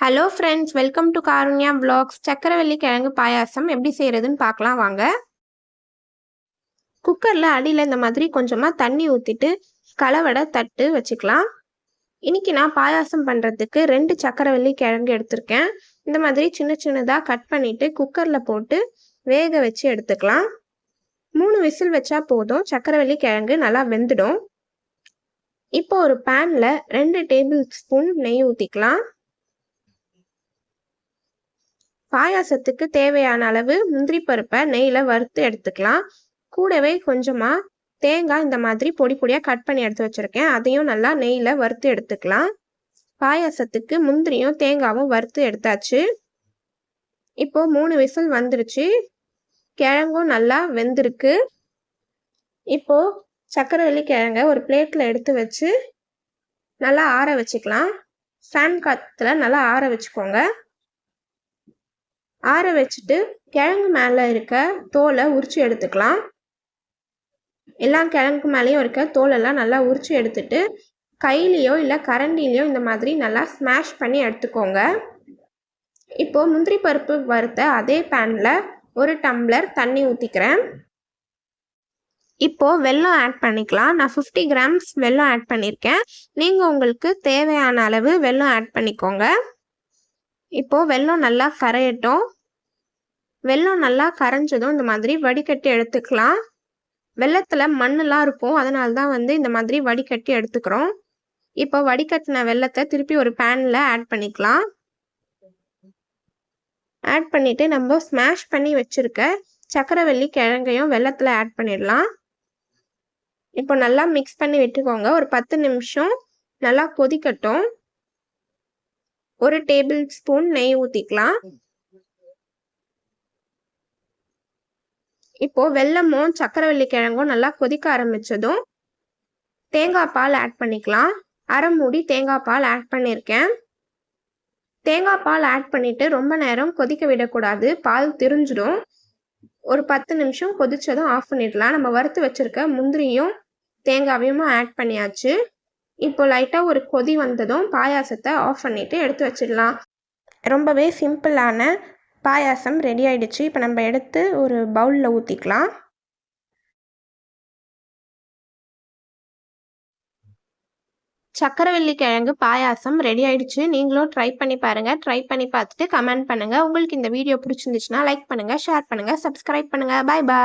Hello friends welcome to Karunya vlogs சக்கரவள்ளி கிழங்கு பாயாசம் எப்படி செய்கிறதுன்னு பார்க்கலாம் வாங்க. குக்கரில் அடியில் இந்த மாதிரி கொஞ்சமாக தண்ணி ஊற்றிட்டு கலவடை தட்டு வச்சுக்கலாம். இன்னைக்கு நான் பாயாசம் பண்ணுறதுக்கு ரெண்டு சக்கரவள்ளி கிழங்கு எடுத்திருக்கேன். இந்த மாதிரி சின்ன சின்னதாக கட் பண்ணிவிட்டு குக்கரில் போட்டு வேக வச்சு எடுத்துக்கலாம். மூணு விசில் வச்சா போதும். சக்கரவள்ளி கிழங்கு நல்லா வெந்துடும். இப்போ ஒரு பேனில் ரெண்டு டேபிள் ஸ்பூன் நெய் ஊற்றிக்கலாம் பாயாசத்துக்கு தேவையான அளவு முந்திரி பருப்பை நெய்யில் வறுத்து எடுத்துக்கலாம். கூடவே கொஞ்சமாக தேங்காய் இந்த மாதிரி பொடி பொடியாக கட் பண்ணி எடுத்து வச்சுருக்கேன். அதையும் நல்லா நெய்யில் வறுத்து எடுத்துக்கலாம். பாயாசத்துக்கு முந்திரியும் தேங்காவும் வறுத்து எடுத்தாச்சு. இப்போ மூணு விசில் வந்துருச்சு. கிழங்கும் நல்லா வெந்திருக்கு. இப்போ சக்கரவள்ளி கிழங்க ஒரு பிளேட்டில் எடுத்து வச்சு நல்லா ஆற வச்சுக்கலாம். ஃபேன் காற்றுல நல்லா ஆற வச்சுக்கோங்க. ஆற வச்சுட்டு கிழங்கு மேலே இருக்க தோலை உரிச்சு எடுத்துக்கலாம். எல்லா கிழங்கு மேலேயும் இருக்க தோலெல்லாம் நல்லா உரிச்சு எடுத்துட்டு கையிலையோ இல்லை கரண்டிலையோ இந்த மாதிரி நல்லா ஸ்மாஷ் பண்ணி எடுத்துக்கோங்க. இப்போது முந்திரி பருப்பு வறுத்த அதே பேனில் ஒரு டம்ளர் தண்ணி ஊற்றிக்கிறேன் இப்போது வெல்லம் ஆட் பண்ணிக்கலாம். நான் ஃபிஃப்டி கிராம்ஸ் வெல்லம் ஆட் பண்ணியிருக்கேன் நீங்கள் உங்களுக்கு தேவையான அளவு வெல்லம் ஆட் பண்ணிக்கோங்க. இப்போது வெல்லம் நல்லா கரையட்டும். வெல்லம் நல்லா கரைஞ்சதும் இந்த மாதிரி வடிகட்டி எடுத்துக்கலாம். வெள்ளத்தில் மண்ணெலாம் இருக்கும். அதனால தான் வந்து இந்த மாதிரி வடிகட்டி எடுத்துக்கிறோம். இப்போ வடிகட்டின வெள்ளத்தை திருப்பி ஒரு பேனில் ஆட் பண்ணிக்கலாம். ஆட் பண்ணிவிட்டு நம்ம ஸ்மாஷ் பண்ணி வச்சுருக்க சக்கரவள்ளி கிழங்கையும் வெள்ளத்தில் ஆட் பண்ணிடலாம். இப்போ நல்லா மிக்ஸ் பண்ணி விட்டுக்கோங்க. ஒரு பத்து நிமிஷம் நல்லா கொதிக்கட்டும். ஒரு டேபிள் ஸ்பூன் நெய் ஊற்றிக்கலாம் இப்போ வெல்லமும் சக்கரவள்ளி கிழங்கும் நல்லா கொதிக்க ஆரம்பிச்சதும் தேங்காய் பால் ஆட் பண்ணிக்கலாம். அரை மூடி தேங்காய் பால் ஆட் பண்ணியிருக்கேன் தேங்காய் பால் ஆட் பண்ணிட்டு ரொம்ப நேரம் கொதிக்க விடக்கூடாது. பால் திரிஞ்சிடும். ஒரு பத்து நிமிஷம் கொதிச்சதும் ஆஃப் பண்ணிடலாம். நம்ம வறுத்து வச்சிருக்க முந்திரியும் தேங்காவையும் ஆட் பண்ணியாச்சு. இப்போ லைட்டாக ஒரு கொதி வந்ததும் பாயாசத்தை ஆஃப் பண்ணிவிட்டு எடுத்து வச்சிடலாம். ரொம்பவே சிம்பிளான பாயாசம் ரெடி ஆகிடுச்சு இப்போ நம்ம எடுத்து ஒரு பவுலில் ஊற்றிக்கலாம் சக்கரவள்ளி கிழங்கு பாயாசம் ரெடி ஆயிடுச்சு. நீங்களும் ட்ரை பண்ணி பாருங்கள் ட்ரை பண்ணி பார்த்துட்டு கமெண்ட் பண்ணுங்கள் உங்களுக்கு இந்த வீடியோ பிடிச்சிருந்துச்சுன்னா லைக் பண்ணுங்கள் ஷேர் பண்ணுங்கள் சப்ஸ்கிரைப் பண்ணுங்கள் பாய் பாய்